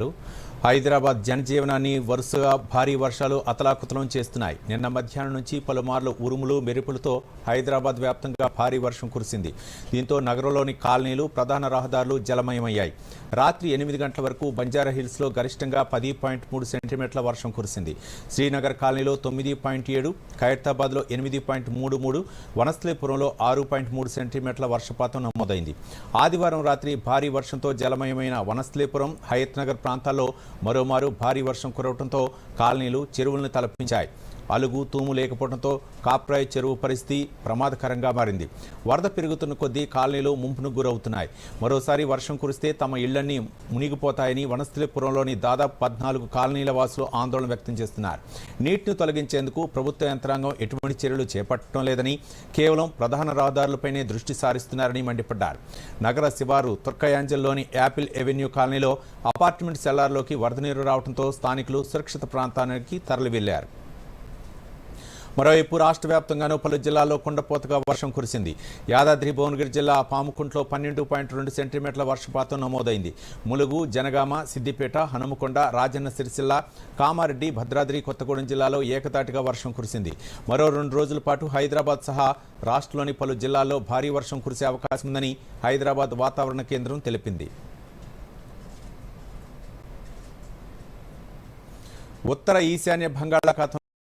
Entendeu? Hyderabad జనజీవనాన్ని వరుసగా భారీ వర్షాలు అతలాకుతలం చేస్తున్నాయి. నిన్న మధ్యాహ్నం నుంచి పలుమార్లు ఉరుములు మెరుపులతో హైదరాబాద్ వ్యాప్తంగా భారీ వర్షం కురిసింది. దీంతో నగరంలోని కాలనీలు ప్రధాన రహదారులు జలమయమయ్యాయి. రాత్రి ఎనిమిది గంటల వరకు బంజారా హిల్స్లో గరిష్టంగా పది పాయింట్ మూడు సెంటీమీటర్ల వర్షం కురిసింది. శ్రీనగర్ కాలనీలో తొమ్మిది పాయింట్ ఏడు ఖైరతాబాద్లో ఎనిమిది పాయింట్ మూడు మూడు వనస్థలీపురంలో ఆరు పాయింట్ మూడు సెంటీమీటర్ల వర్షపాతం నమోదైంది. ఆదివారం రాత్రి భారీ వర్షంతో జలమయమైన వనస్థలీపురం హయత్నగర్ ప్రాంతాల్లో మరోమారు భారీ వర్షం కురవడంతో కాలనీలు చెరువులను తలపించాయి. అలుగు తూము లేకపోవడంతో కాప్రాయ్ చెరువు పరిస్థితి ప్రమాదకరంగా మారింది. వరద పెరుగుతున్న కొద్దీ కాలనీలు ముంపును గురవుతున్నాయి. మరోసారి వర్షం కురిస్తే తమ ఇళ్ళన్నీ మునిగిపోతాయని వనస్థలిపురంలోని దాదాపు పద్నాలుగు కాలనీల వాసులు ఆందోళన వ్యక్తం చేస్తున్నారు. నీటిని తొలగించేందుకు ప్రభుత్వ యంత్రాంగం ఎటువంటి చర్యలు చేపట్టడం లేదని కేవలం ప్రధాన రహదారులపైనే దృష్టి సారిస్తున్నారని మండిపడ్డారు. నగర శివారు తుర్కయాంజల్లోని యాపిల్ ఎవెన్యూ కాలనీలో అపార్ట్మెంట్ సెల్లార్లోకి వరద నీరు రావడంతో స్థానికులు సురక్షిత ప్రాంతానికి తరలివెళ్ళారు. మరోవైపు రాష్ట్ర వ్యాప్తంగానూ పలు జిల్లాల్లో కుండపోతగా వర్షం కురిసింది. యాదాద్రి భువనగిరి జిల్లా పాముకుంట్లో పన్నెండు పాయింట్ రెండు సెంటీమీటర్ల వర్షపాతం నమోదైంది. ములుగు జనగామ సిద్దిపేట హనుమకొండ రాజన్న సిరిసిల్ల కామారెడ్డి భద్రాద్రి కొత్తగూడెం జిల్లాలో ఏకతాటిగా వర్షం కురిసింది. మరో రెండు రోజుల పాటు హైదరాబాద్ సహా రాష్ట్రంలోని పలు జిల్లాల్లో భారీ వర్షం కురిసే అవకాశం ఉందని హైదరాబాద్ వాతావరణ కేంద్రం తెలిపింది. ఉత్తర ఈశాన్య బంగాళాఖాతం